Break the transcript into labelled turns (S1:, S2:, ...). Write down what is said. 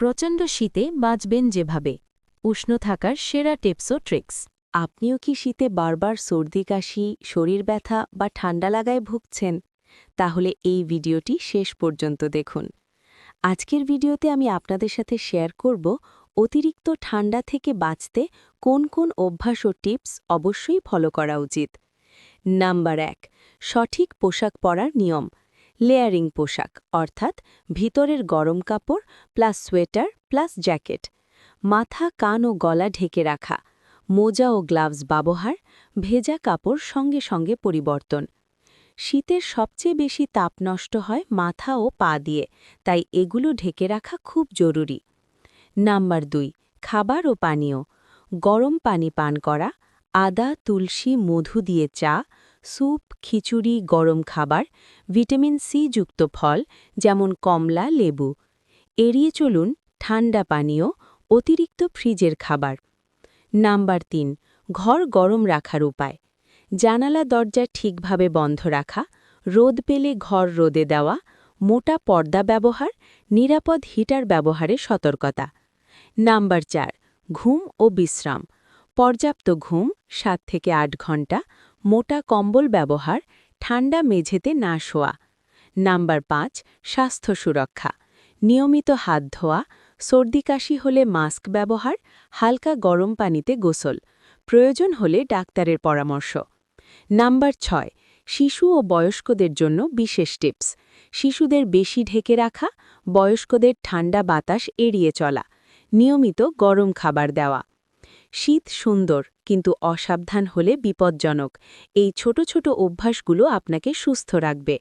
S1: প্রচণ্ড শীতে বাঁচবেন যেভাবে। উষ্ণ থাকার সেরা টিপস ও ট্রিক্স।
S2: আপনিও কি শীতে বারবার সর্দি, কাশি, শরীর ব্যথা বা ঠান্ডা লাগায় ভুগছেন? তাহলে এই ভিডিওটি শেষ পর্যন্ত দেখুন। আজকের ভিডিওতে আমি আপনাদের সাথে শেয়ার করব অতিরিক্ত ঠান্ডা থেকে বাঁচতে কোন কোন অভ্যাস ও টিপস অবশ্যই ফলো করা উচিত। নাম্বার এক, সঠিক পোশাক পরার নিয়ম। লেয়ারিং পোশাক, অর্থাৎ ভিতরের গরম কাপড় প্লাস সোয়েটার প্লাস জ্যাকেট। মাথা, কান ও গলা ঢেকে রাখা, মোজা ও গ্লাভস ব্যবহার, ভেজা কাপড় সঙ্গে সঙ্গে পরিবর্তন। শীতের সবচেয়ে বেশি তাপ নষ্ট হয় মাথা ও পা দিয়ে, তাই এগুলো ঢেকে রাখা খুব জরুরি। নাম্বার দুই, খাবার ও পানীয়। গরম পানি পান করা, আদা, তুলসী, মধু দিয়ে চা স্যুপ, খিচুড়ি, গরম খাবার, ভিটামিন সি যুক্ত ফল, যেমন কমলা, লেবু। এড়িয়ে চলুন ঠান্ডা পানীয়, অতিরিক্ত ফ্রিজের খাবার। নাম্বার তিন, ঘর গরম রাখার উপায়। জানালা দরজা ঠিকভাবে বন্ধ রাখা, রোদ পেলে ঘর রোদে দেওয়া, মোটা পর্দা ব্যবহার, নিরাপদ হিটার ব্যবহারে সতর্কতা। নাম্বার চার, ঘুম ও বিশ্রাম। পর্যাপ্ত ঘুম সাত থেকে আট ঘণ্টা মোটা কম্বল ব্যবহার, ঠান্ডা মেঝেতে না শোয়া। নাম্বার পাঁচ, স্বাস্থ্য সুরক্ষা। নিয়মিত হাত ধোয়া, সর্দি কাশি হলে মাস্ক ব্যবহার, হালকা গরম পানিতে গোসল। প্রয়োজন হলে ডাক্তারের পরামর্শ। নাম্বার ছয়, শিশু ও বয়স্কদের জন্য বিশেষ টিপস। শিশুদের বেশি ঢেকে রাখা, বয়স্কদের ঠান্ডা বাতাস এড়িয়ে চলা। নিয়মিত গরম খাবার দেওয়া। শীত সুন্দর কিন্তু অসাবধান হলে বিপজ্জনক। এই ছোট ছোট অভ্যাসগুলো আপনাকে সুস্থ রাখবে।